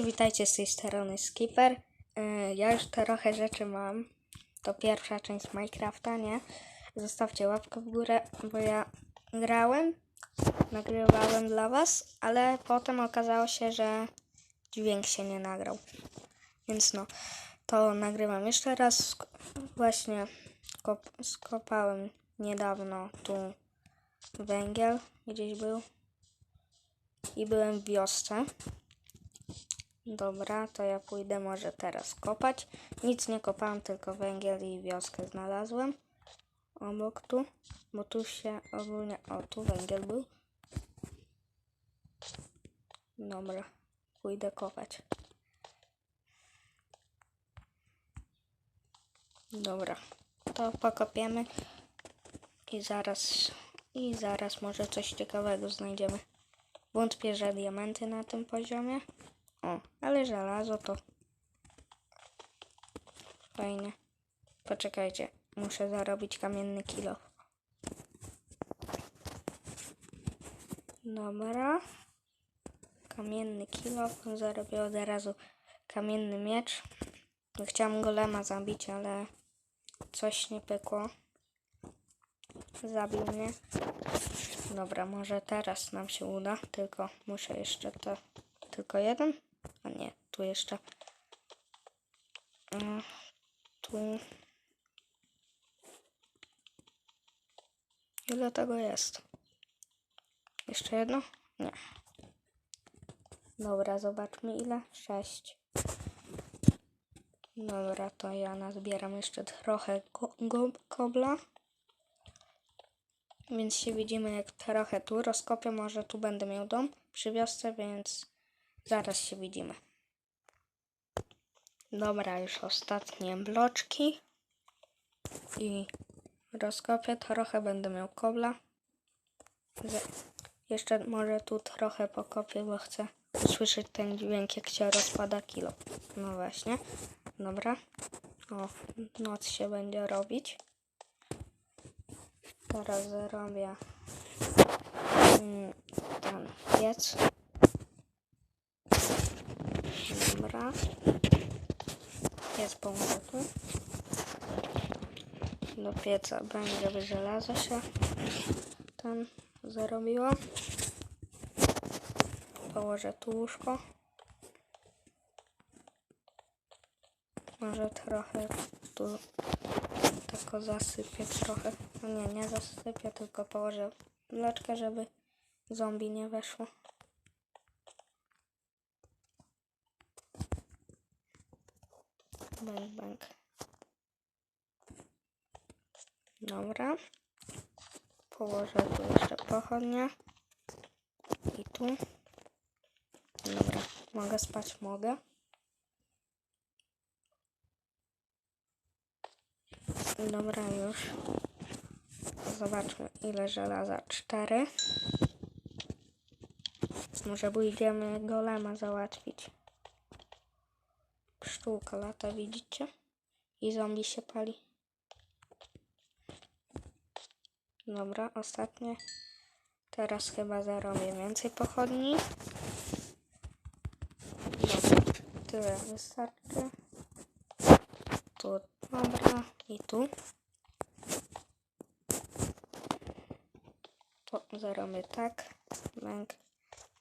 Witajcie z tej strony Skipper. Yy, Ja już trochę rzeczy mam. To pierwsza część Minecrafta, nie? Zostawcie łapkę w górę, bo ja grałem, nagrywałem dla was, ale potem okazało się, że dźwięk się nie nagrał. Więc no, to nagrywam jeszcze raz. Właśnie kop- skopałem niedawno tu węgiel, gdzieś był. I byłem w wiosce. Dobra, to ja pójdę może teraz kopać. Nic nie kopałem, tylko węgiel i wioskę znalazłem. Obok tu, bo tu się ogólnie... O, tu węgiel był. Dobra, pójdę kopać. Dobra, to pokopiemy i zaraz, i zaraz może coś ciekawego znajdziemy. Wątpię, że diamenty na tym poziomie. O, ale żelazo to fajnie. Poczekajcie, muszę zarobić kamienny kilo. Dobra. Kamienny kilo. Zarobię od razu kamienny miecz. Chciałam golema zabić, ale coś nie pykło. Zabił mnie. Dobra, może teraz nam się uda, tylko muszę jeszcze to. Tylko jeden? A nie, tu jeszcze. Mm, Tu. Ile tego jest? Jeszcze jedno? Nie. Dobra, zobaczmy ile. Sześć. Dobra, to ja nazbieram jeszcze trochę kobla. Więc się widzimy jak trochę tu rozkopię. Może tu będę miał dom przy wiosce, więc zaraz się widzimy. Dobra, już ostatnie bloczki. I rozkopię trochę, będę miał kobla. Jeszcze może tu trochę pokopię, bo chcę usłyszeć ten dźwięk, jak się rozpada kilo. No właśnie. Dobra. O, noc się będzie robić. Teraz zrobię mm, ten piec. Dobra. Piec położę tu. Do pieca będzie by żelazo się tam zarobiło. Położę tu łóżko. Może trochę tu tylko zasypię trochę. No nie, nie zasypię, tylko położę mleczkę, żeby zombie nie weszło. Bang, bang. Dobra. Położę tu jeszcze pochodnie. I tu. Dobra. Mogę spać? Mogę. Dobra, już. Zobaczmy ile żelaza. Cztery. Może pójdziemy golema załatwić. Pszczółka lata, widzicie? I zombie się pali. Dobra, ostatnie. Teraz chyba zarobię więcej pochodni. Dobra, tyle wystarczy. Tu, dobra, i tu. To zarobię tak. Bęk.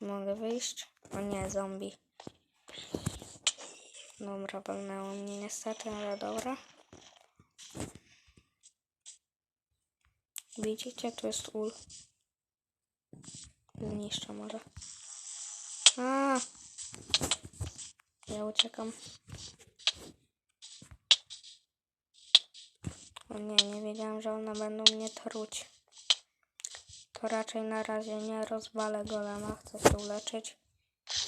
Mogę wyjść. O nie, zombie. Dobra, pełnało mnie niestety, ale dobra. Widzicie, tu jest ul. Zniszczę może. A! Ja uciekam. O nie, nie wiedziałam, że one będą mnie truć. To raczej na razie nie rozwalę golema. Chcę się uleczyć.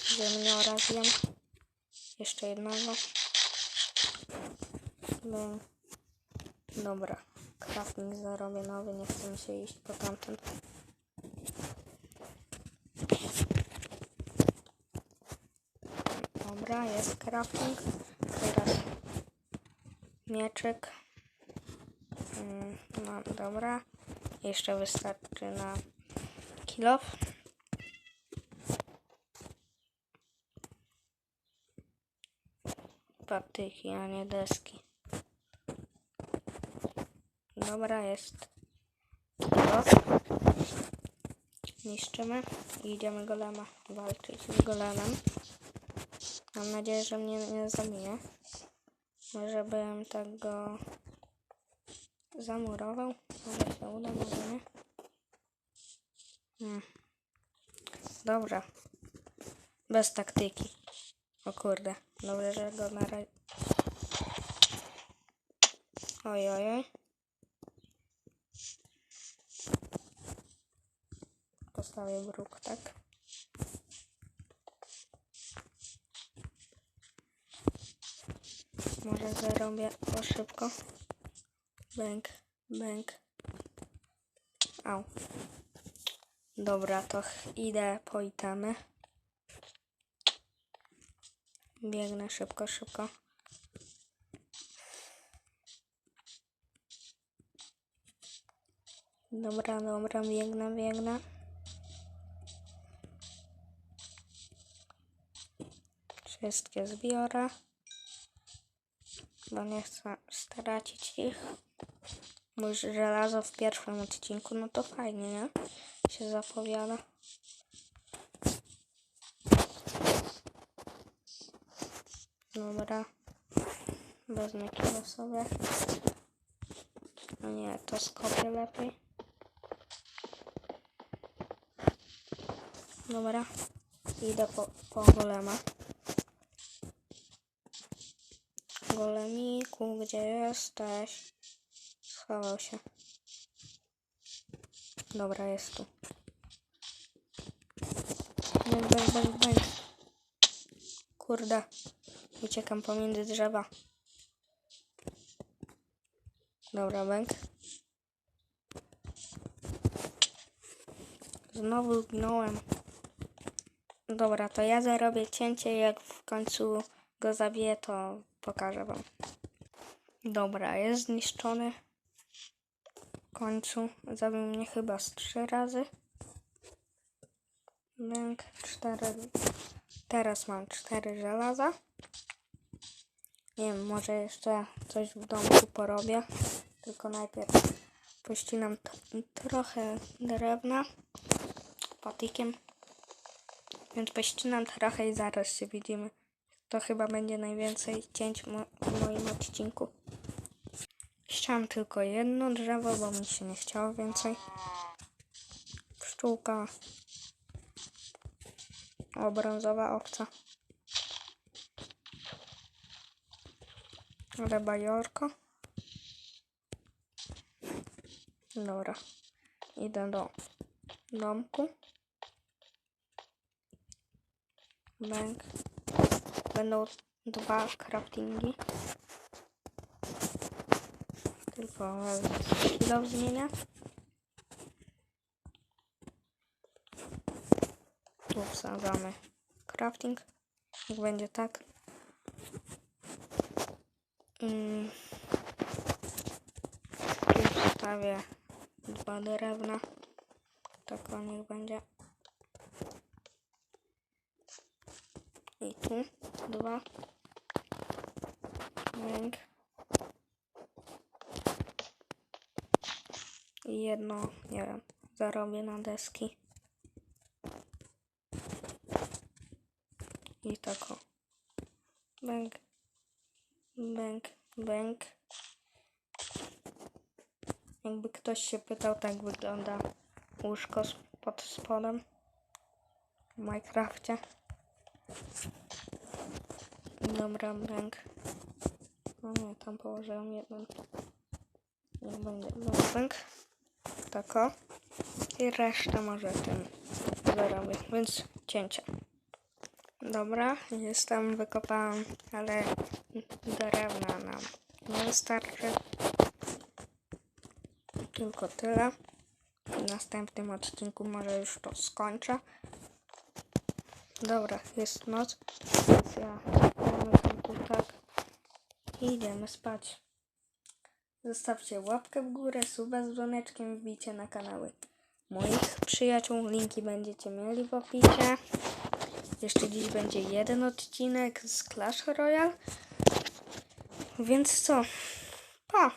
Ziemniora zjem. Jeszcze jednego. No. Dobra. Crafting zarobię nowy. Nie chcę mi się iść po tamten. Dobra, jest crafting. Teraz mieczyk. Mm, No dobra. Jeszcze wystarczy na kilof. Patyki, a nie deski. Dobra, jest. Kilo. Niszczymy i idziemy golema walczyć z golemem. Mam nadzieję, że mnie nie zabije. Może bym tak go zamurował. Może się uda, może nie. Hmm. Dobra. Bez taktyki. O kurde. Dobrze, że go na razie... Oj, oj, oj. Postawię bruk, tak? Może zarobię to szybko. Bęk, bęk. Au. Dobra, to idę po itemy. Biegnę szybko, szybko. Dobra, dobra, biegnę, biegnę. Wszystkie zbiorę. Bo nie chcę stracić ich. Już żelazo w pierwszym odcinku, no to fajnie, nie? Się zapowiada. Dobra. Wezmę kilo sobie. No nie, to skopię lepiej. Dobra. Idę po, po golema. Golemiku, gdzie jesteś? Schował się. Dobra, jest tu. Bang, bang, bang. Kurde. Uciekam pomiędzy drzewa. Dobra, bęk. Znowu zginąłem. Dobra, to ja zarobię cięcie, jak w końcu go zabiję, to pokażę wam. Dobra, jest zniszczony. W końcu zabił mnie chyba z trzy razy. Bęk, cztery. Teraz mam cztery żelaza. Nie wiem, może jeszcze coś w domku porobię. Tylko najpierw pościnam trochę drewna patykiem. Więc pościnam trochę i zaraz się widzimy. To chyba będzie najwięcej cięć w moim odcinku. Chciałam tylko jedno drzewo, bo mi się nie chciało więcej. Pszczółka. O, brązowa owca. Ale bajorko. Dobra. Idę do domku. Bęk. Będą dwa craftingi. Tylko chwilę zmienię. Tu wsadzamy crafting. Niech będzie tak. Mm. Tu wstawię dwa drewna. Tak o niech będzie. I tu dwa. Bęk. I jedno, nie wiem, zarobię na deski. I tak o. Bęk. Bęk, bęk. Jakby ktoś się pytał, tak wygląda łóżko pod spodem w Minecrafcie. Dobra, bęk. O nie, tam położyłem jeden. Niech będzie bęk. Tak o. I resztę może tym zarobię, więc cięcie. Dobra, jestem, wykopałam, ale drewna nam nie wystarczy. Tylko tyle. W następnym odcinku może już to skończę. Dobra, jest noc, ja zamykam tu tak i idziemy spać. Zostawcie łapkę w górę, suba z dzwoneczkiem, wbijcie na kanały moich przyjaciół. Linki będziecie mieli w opisie. Jeszcze dziś będzie jeden odcinek z Clash Royale. Więc co? Pa!